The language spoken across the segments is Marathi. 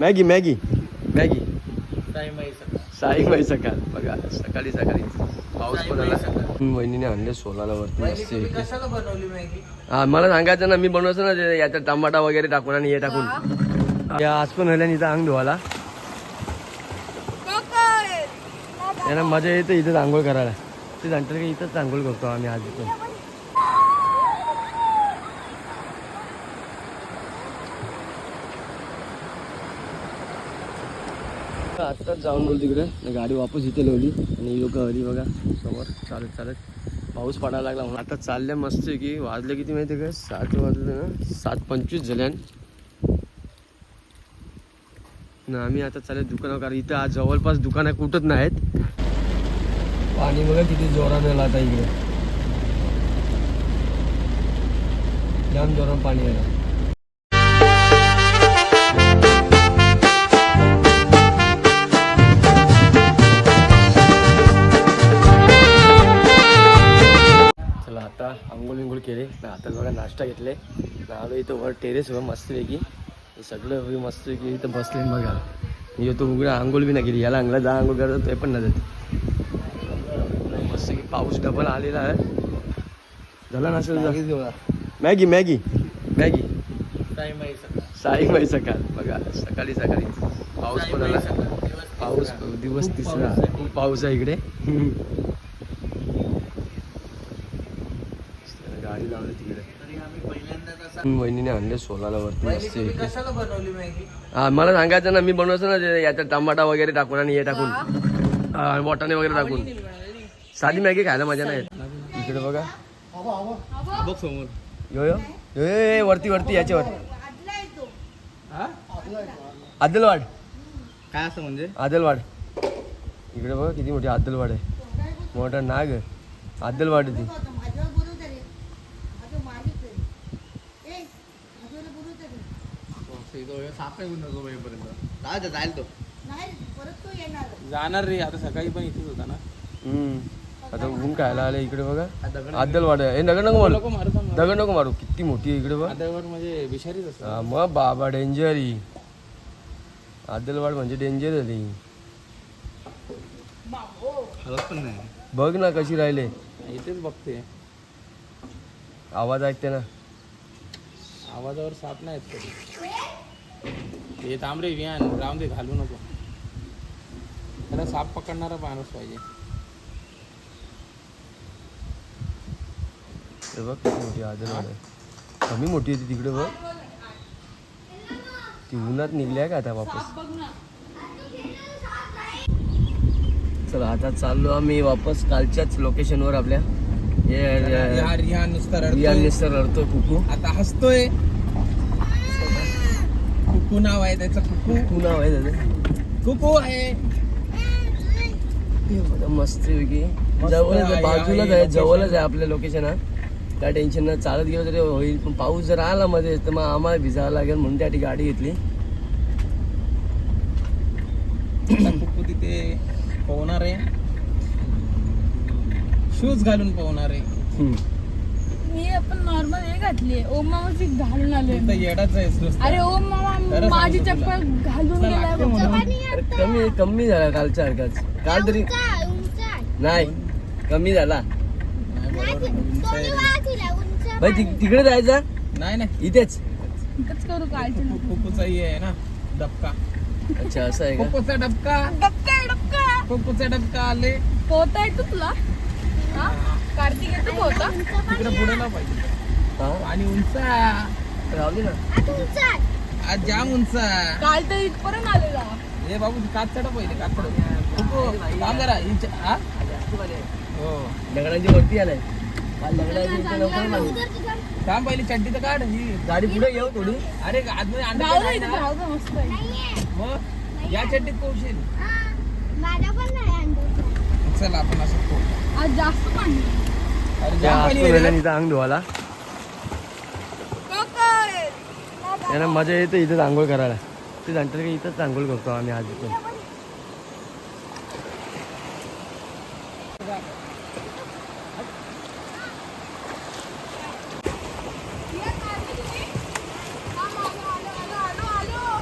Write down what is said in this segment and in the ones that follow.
Maggi Maggi Maggi. साई बाई सकाळ. बघा सकाळी सकाळी. पाऊस पण आला वहिनीने आणले सोलाला वरती हा मला सांगायचं ना मी बनवायचं ना ते याच्यात टमाटा वगैरे टाकून आणि हे टाकून. या आज पण आल्या इथं अंग धुवाला त्यांना मजा येते इथं आंघोळ करायला. ते सांगतात की इथंच आंघोळ करतो आम्ही आज पण आत्ताच जाऊन बोल तिकडे. गाडी वापस इथे लावली. आणि लोक हरी बघा. समोर चालत चालत. पाऊस पडायला लागला म्हणून. आता चालल्या मस्त आहे की. वाजले किती माहिती आहे का? सात वाजले ना. सात पंचवीस झाल्यान ना आम्ही आता चालले दुकानावर. कारण इथं आज जवळपास दुकानं कुठंच नाहीत. पाणी बघा किती जोरानं आता इकडे. जाम जोरानं पाणी आलं. आंघोळ विंघोळ केले. ना आता बघा नाश्ता घेतले. ना आलो इथं वर टेरेस वर मस्तपैकी. हे सगळं होई मस्तपैकी इथं बसले न बघा. मी तो उघडा आंघोळ बी नाही केली. याला अंगला जा आंघोळ करत ते पण नाही जात मस्त की पाऊस डबल आलेला आहे. झाला नाश्ता मॅगी मॅगी मॅगी साई बाई सकाळ. बघा सकाळी सकाळी. पाऊस पण आला पाऊस दिवस तिसरा. खूप पाऊस आहे इकडे. गाडी लावली तिकडे. वहिनीने आणले सोलाला वरती हा मला सांगायचं ना मी बनवायचं ना ते याच्यात टमाटा वगैरे टाकून आणि हे टाकून. वाटाणे वगैरे टाकून. साधी मॅगी खायला मजा नाही येत. इकडे बघा. बघ समोर. यो यो. यो, यो, यो, वरती वरती याच्यावर. आदलवाड. काय असं म्हणजे? आदलवाड. इकडे बघा किती मोठी आदलवाड आहे. मोठा नाग. आदलवाड आहे ती तो. येणार. जाणार रे आता सकाळी पण इथेच होता ना. हम्म. आता ऊन खायला आलं इकडे बघा. आदलवाड आहे ए दगड नको मारू. दगड नको मारू. किती मोठी आहे इकडे बघ. म्हणजे विषारीच असतं. हा, मग बाबा डेंजर ही. आदलवाड म्हणजे डेंजर झाली हलत पण नाही. बघ ना कशी राहिले. इथेच बघते. आवाज ऐकते ना. आवाजावर साप नाही येत कधी ते तांबरे विहान राहून दे घालू नको. त्याला साप पकडणारा माणूस पाहिजे. हे बघ किती मोठी आदलवाड आहे कमी मोठी होती तिकडे बघ. ती उन्हात निघल्या का आता वापस? चला आता चाललो आम्ही वापस कालच्याच लोकेशनवर आपल्या. हे या रिहान नुसता रियाल रडतोय. निस्तर रडतो कुकू. आता हसतोय. कुकू नाव आहे त्याचं कुकू. कुकू नाव आहे त्याचं. कुकू आहे. मस्त पैकी जवळच बाजूलाच आहे, जवळच. आहे आपल्या लोकेशन हा. काय टेन्शन नाही चालत गेलं तरी होईल पण पाऊस जर आला मध्ये तर मग आम्हाला भिजावं लागेल म्हणून त्यासाठी गाडी घेतली. कुकू तिथे पोहणार आहे. शूज घालून पोहणार आहे. नॉर्मल हे घातली ओम मामाची घालून आलोय तर येडाच आहेस नुसता. अरे ओम मामा माझी. चप्पल घालून गेलाय. अरे कमी कमी झाला कालच्या हरकाच काल तरी नाही कमी झाला. भाई ति- तिकडे जायचं? नाही नाही. इथेच. इतकंच करू कुकूचा हे आहे ना डबका. अच्छा असं आहे का? कुकूचा डबका. डक्का डक्का कुकूचा डबका आले. पोहता येतो तुला? हा? कार्तिक येतो पोहता? तिकडे पुढे ना पाहिजे. आणि उंचा रावली ना. आज जाम उंचा काल तर इथपर्यंत आलेला. हे बाबू काच चढा पहिले काच चढ. कुकू थांब जरा इंच हा? हो. दगडांची वरती आलाय. थांब पहिली चड्डी तर काढ. ही गाडी पुढे घेऊ थोडी. अरे मग? या चड्डीत पोहशील. चल आपण असं पोहू. आज जास्त पाणी अरे त्या जाम पाणी अंग धुवाला त्यांना मजा येते इथंच आंघोळ करायला. ते सांगतात की इथंच आंघोळ करतो आम्ही आज पण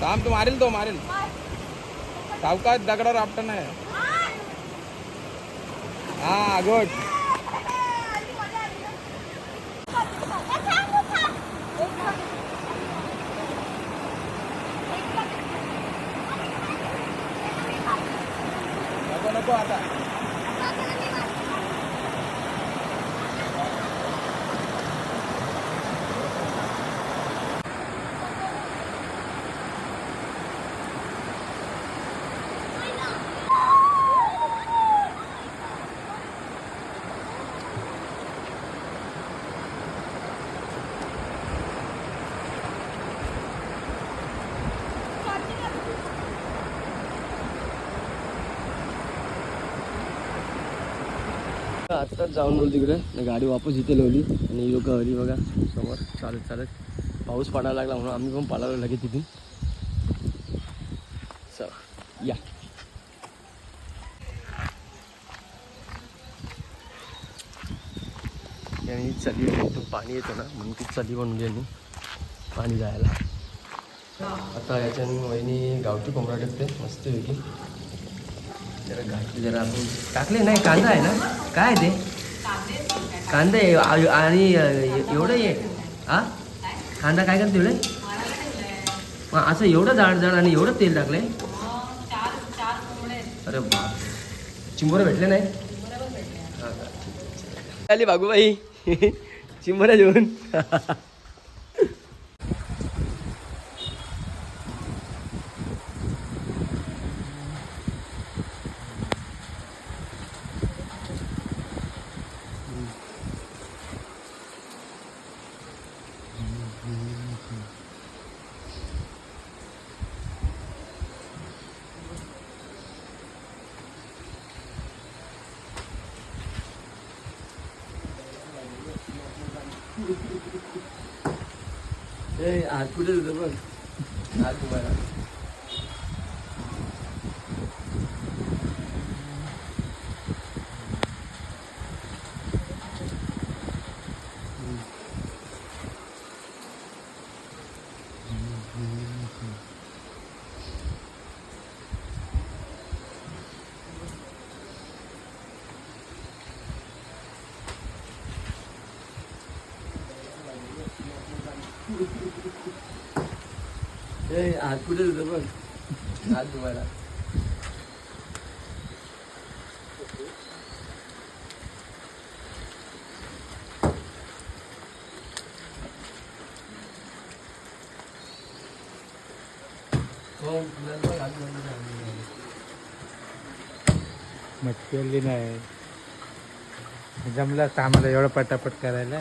थांब तू मारेल तो मारेल. सावकाश दगडावर आपटा नाही हा गुड Corta. आत्ताच जाऊन बोल तिकडे गाडी वापस इथे लावली. आणि लोक हरी बघा समोर. चालत चालत. पाऊस पडायला लागला म्हणून आम्ही पण पडायला लगेच तिथून चल या. आणि चली इथून पाणी येतं ना म्हणून ती चली बनवली यांनी पाणी जायला. आता याच्याने वहिनी गावठी कोंबडा टाकते मस्त वेगळी जरा घातली जरा आपण टाकले? नाही कांदा आहे ना? काय आहे ते? कांदा आहे आणि एवढं आहे हा कांदा काय करते एवढे? मग असं एवढं जाड जाड आणि एवढं तेल टाकलंय? अरे बाप चिंबोरं भेटले नाही? हा आली बागूबाई चिंबोऱ्या जेवण એ હાથ કુટે બરાબર હાથ ઊભા हात कुठे होतं बघ हात तुम्हाला हो. मटकेली नाही. जमलं आम्हाला एवढं पटापट करायला.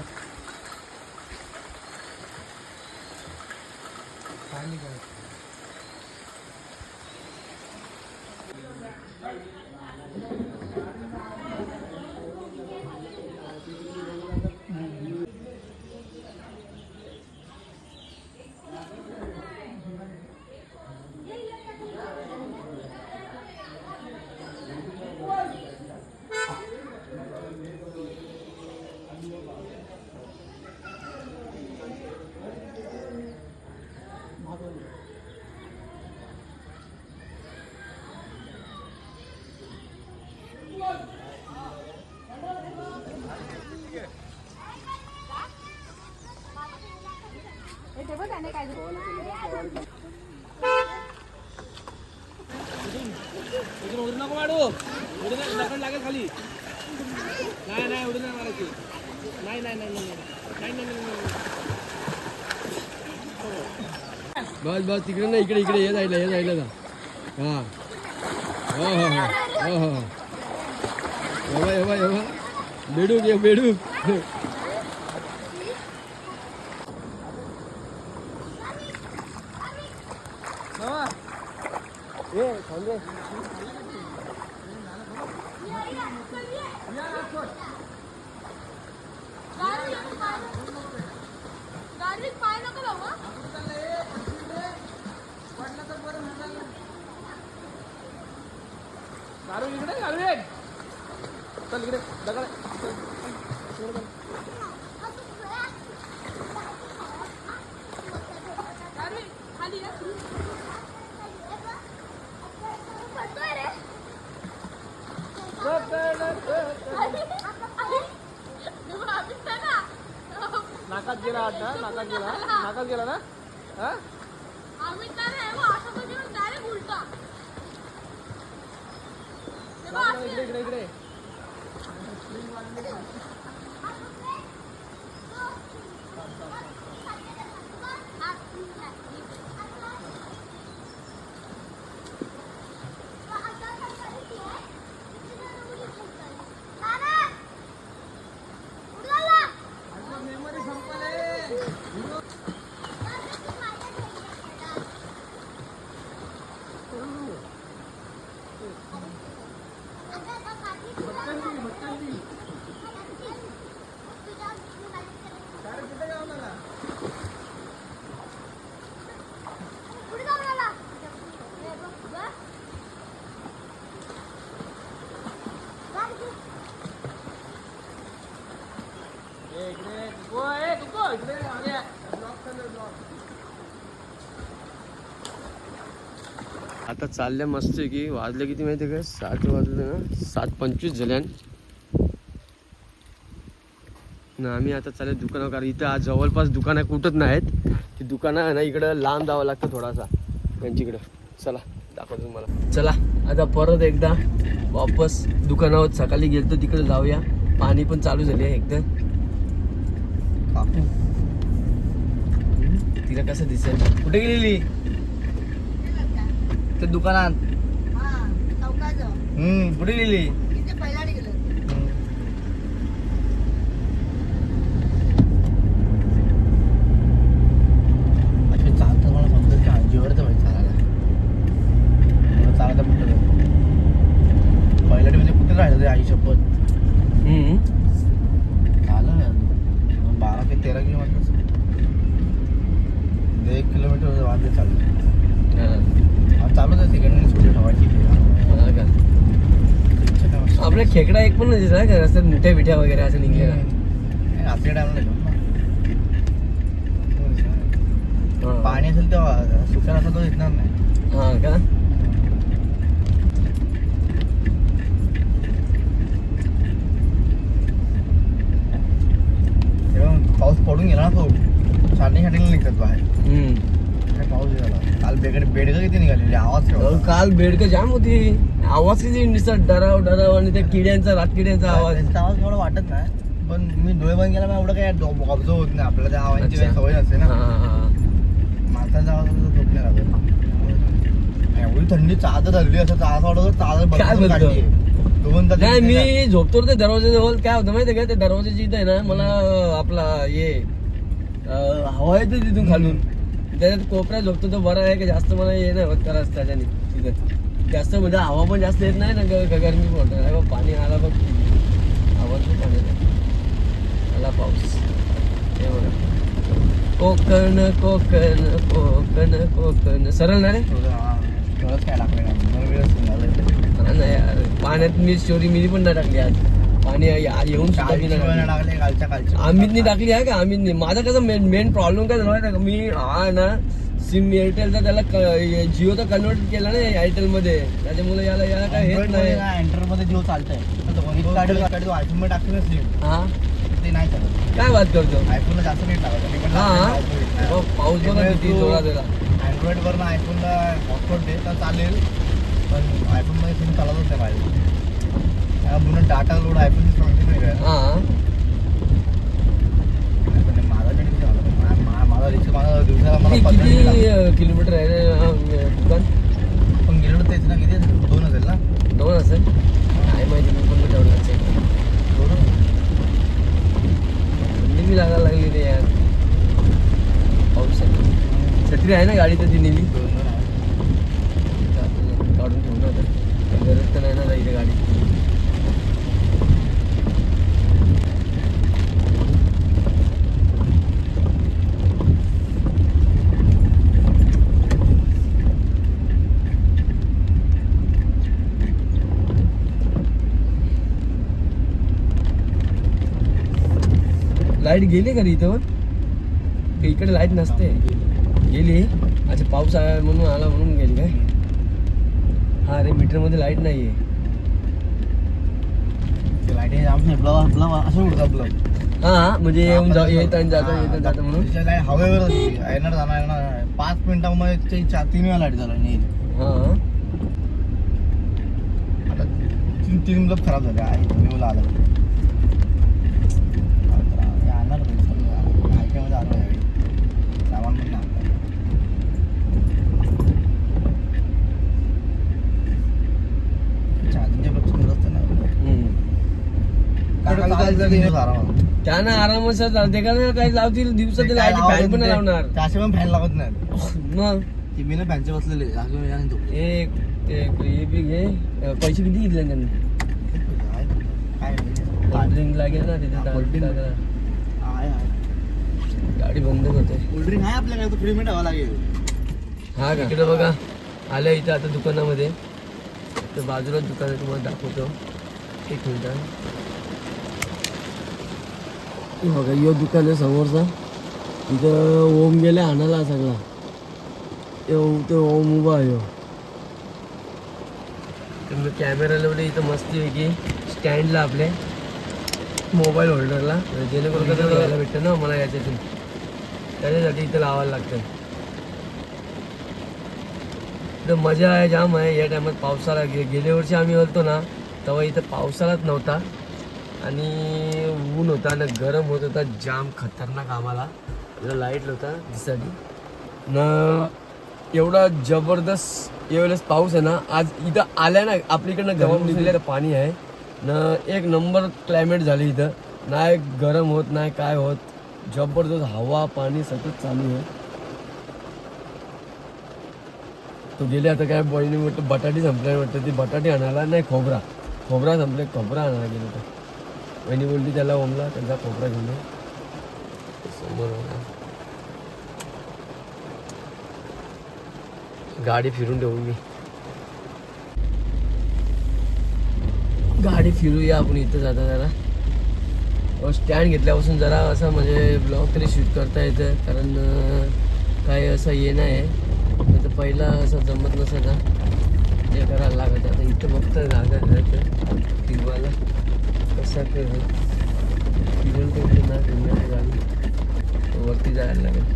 नाही नाही उडून मारायची नाही नाही नाही नाही नाही बस बस तिकडे ना इकडे इकडे हे जायला हे जायला ना हा. हा हा हो हो हो हो. बेडूक ये बेडूक अरे इकडे अरविंद चल इकडे दगड. नाकात गेला आता नाकात गेला. नाकात गेला ना? हा? इकडे इकडे आता चालल्या मस्त आहे की वाजले किती माहिती आहे का? सात वाजले ना. सात पंचवीस झाल्यान ना आम्ही आता चालले दुकानावर कारण इथं आज जवळपास दुकानं कुठंच नाहीत. ती दुकानं आहे ना इकडं लांब जावं लागतं थोडासा. त्यांच्याकडं चला दाखवतो तुम्हाला. चला आता परत एकदा वापस दुकानावर सकाळी गेलतो तिकडे जाऊया. पाणी पण चालू झाली आहे एकदम तिला कसं दिसेल? कुठे गेलेली? ते दुकानात. हम्म कुठे गेली असे चालतं मला समजत की आजीवर तर माहिती चालायला मला चालायला कुठं पहिल्या म्हणजे कुठे राहिलं ते आई शपथ हम्म झालं बारा ते तेरा किलोमीटर एक किलोमीटर वाजले चाललं हा, चालूच आहे सेकंड हँड स्कूटी ठेवायची हा का? आपल्या खेकडा एक पण नाही दिसला का? रस्त्यात मुठ्या बिठ्या वगैरे असं निघलेला. टायमाला ना हा. पाणी असेल तेव्हा सुकार असेल तो दिसणार नाही. हा का? पाऊस पडून गेला ना तो स्टार्टिंग स्टार्टिंगला निघतात बाहेर. पाऊस झाला? काल बेगड बेडगं किती निघालेली? आवाज काल बेडक जाम होती. आवाज किती नुसता डराव डराव आणि त्या किड्यांचा रातकिड्यांचा आवाज. त्यांचा आवाज एवढा वाटत नाही. पण मी डोळे बंद केला एवढं काय ऑब्झर्व होत नाही आपल्याला. त्या आवाजाची अच्छा. काही सवय नसते हा, ना. हा, हा. माणसांचा आवाज असं झोप नाही लागत. एवढी थंडी चादर धरली असं असं वाटत चादर काय बदलून बोलतो? काढली. दोन तास नाही मी झोपतो रे ते दरवाजाजवळ काय होतं माहितीये का? ते दरवाजाची इथं आहे ना मला आपला हे अं, हवा येते तिथून खालून. त्याच्यात कोपऱ्यात झोपतो तो बरं आहे का? जास्त मला हे नाही होत त्रास त्याच्याने तिथं? जास्त म्हणजे हवा पण जास्त येत नाही ना गरमी नाही बघ पाणी आला बघ. आवाज पण पाणी आला पाऊस. हे बघा. कोकण कोकण कोकण कोकण. सरळ ना रे? थोडंच काय टाकलं नाही यार. पाण्यात मी स्टोरी मिरी पण नाही टाकली आज. पाणी येऊन मी कालची नाही टाकली. टाकली आहे का? अमितनी माझा कसं मेन मेन प्रॉब्लेम काय झाला आहे का? मी हा ना. सिम एअरटेलचा त्याला जिओचा कन्वर्ट केला ना एअरटेल मध्ये. त्याच्यामुळे याला याला काय हेच नाही. एंटरमध्ये जिओ चालतंय. आयफोनमध्ये टाकली नसली हा? ते नाही चालत. काय बात करतो? आयफोनला जास्त नाही. टाकत हा? टाकते, पाऊस बघा किती जोरात अँड्रॉइड वरनं आयफोनला हॉटस्पॉट दे तर चालेल. पण आयफोनमध्ये सिम चालतच नाही पाहिजे. पूर्ण डाटा लोड आयफोन काय हा पण माझा कडे किती झालं? मा- मा- माझा रिचार्ज माझा दिवसाला मला किती किलोमीटर आहे. दुकान? पण गेलो तेच ना किती दोन असेल ना दोन असेल काय माहिती मी पण तेवढं लक्षात नाही. दोन थंडी बी लागायला लागली रे यार पाऊस आहे. छत्री आहे ना गाडी तर ती नेली दोन दोन आहे. काढून ठेवून आता गरज तर नाही ना इथे गाडी लाइट गेली का रे इथं? इकडे लाइट नसते. गेली. अच्छा पाऊस आला म्हणून आला म्हणून गेली काय? हा रे मीटरमध्ये लाइट नाही ब्लव हा म्हणजे येऊन जा येत आणि जाता येत जाता म्हणून. हवेवर येणार जाणार येणार. पाच मिनिटामध्ये तीन वेळा लाइट झाला नाही हा आता तीन तीन ब्लब खराब झाले आहे आला आणणार मध्ये आलो यावेळी सामान पण नाही आणलं. चार्जिंगच्या ब्लब समजत असतं ना हम्म. काका चालतं. त्यांना आरामात चालते का ना काही लावतील दिवसात लाइट लावत फॅन पण नाही. नाही. लावणार. त्याशिवाय पण फॅन लागत नाही. मग? ते मी ना फॅनचे बसलेले. एक ते हे बी घे. पैसे किती घेतले त्यांनी? काय काय कोल्ड ड्रिंक लागेल ना तिथे. गाडी बंद करते कोल्ड्रिंक आहे आपल्याकडे मिनिट हवा लागेल. हा का? इकडे बघा. आलं इथं आता दुकानामध्ये. तर बाजूलाच दुकान आहे तुम्हाला दाखवतो. एक मिनिट. बघा यो दुकान आहे समोरचा. इथं ओम गेला आणायला सगळा. यो तो ओम उभा आहे मी कॅमेरा लावले इथं मस्ती वेगळी स्टँडला आपले. मोबाईल होल्डरला जेणेकरून कसं घ्यायला भेटतं ना मला याच्यातून. त्याच्यासाठी इथं लावायला लागतं. तर मजा आहे जाम आहे. या टायमात पावसाळा गे गेल्या वर्षी आम्ही होतो ना तेव्हा इथं पावसाळाच नव्हता. आणि ऊन होता आणि गरम होत होता. जाम खतरनाक आम्हाला. लाइट नव्हता दिसाठी न एवढा जबरदस्त यावेळेस पाऊस आहे ना आज इथं आल्या ना आपल्याकडनं गरम निघलेलं पाणी आहे. न एक नंबर क्लायमेट झाली इथं. नाही गरम होत नाही काय होत. जबरदस्त हवा पाणी सतत चालू आहे. तो गेले आता काय बहिणी म्हटलं बटाटी संपल्या वाटतं ती बटाटी आणायला नाही खोबरा. खोबरा संपले खोबरा आणायला गेलो तर बहिणी बोलली त्याला ओमला त्यांचा कोपरा घेऊन समोर गाडी फिरून ठेवू मी. गाडी फिरूया आपण इथं जाता जरा स्टँड घेतल्यापासून जरा असं म्हणजे ब्लॉग तरी शूट करता येतं. कारण काय असं ये नाही तर पहिला असं जमत नसायचा. ते करायला लागत आता इथं फक्त जागा जायचं फिरवायला कसं फिरवलं फिरून ठेवली ना गाडी वरती जायला लागेल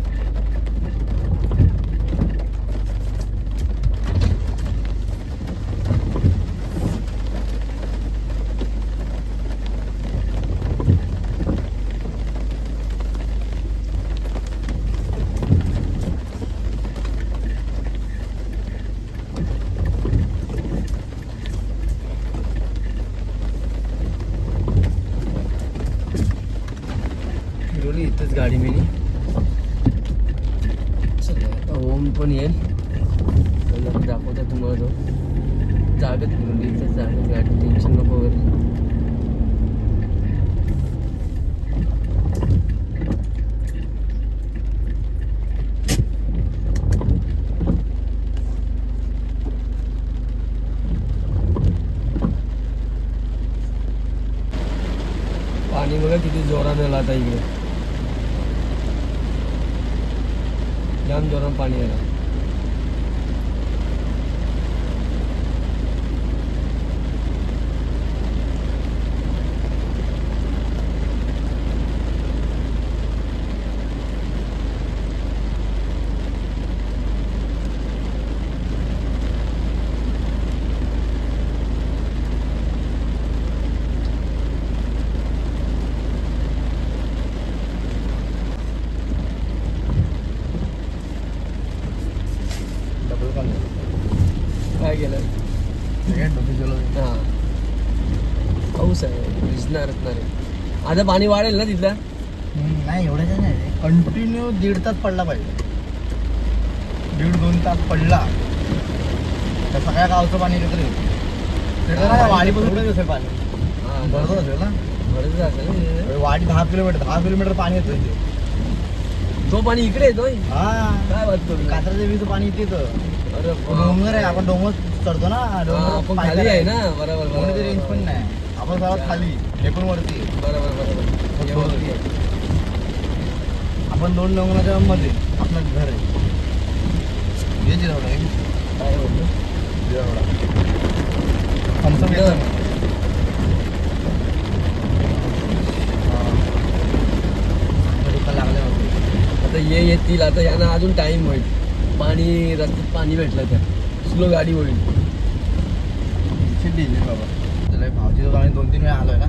फिरवली इथंच गाडी मी चला आता पण येईल. दाखवता तुम्हाला जागत फिरवली जागत गाडी टेन्शन नको वगैरे पाणी बघा किती जोरानं आलं आता इकडे जाम जोरानं पाणी आलं डबल पण काय केलं हा पाऊस आहे भिजणारच ना रे आता पाणी वाढेल ना तिथलं? नाही एवढ्याच्या नाही कंटिन्यू दीड तास पडला पाहिजे. दीड दोन तास पडला. तर सगळ्या गावचं पाणी एकत्र येतं असेल पाणी. हा बरोबर असेल ना? असेल. वाडी दहा किलोमीटर दहा किलोमीटर पाणी येतं इथे. तो पाणी इकडे येतोय? हा. काय करू? कात्रा देवीचं पाणी इथे येतं. डोंगर आहे आपण डोंगर चढतो ना डोंगर खाली आहे ना बरोबर रेंज पण. नाही. सर्वात खाली एकूण वरती. बरोबर बरोबर वरती. आपण दोन डोंगराच्या मध्ये आपलं घर आहे हे जिरावडा आहे काय बोलतो जिरावडा. मिळतं. हा. हे येतील आता यांना अजून टाइम होईल पाणी रस्त्यात पाणी भेटलं तर स्लो गाडी होईल बाबा जिथं आम्ही दोन तीन वेळा आलोय ना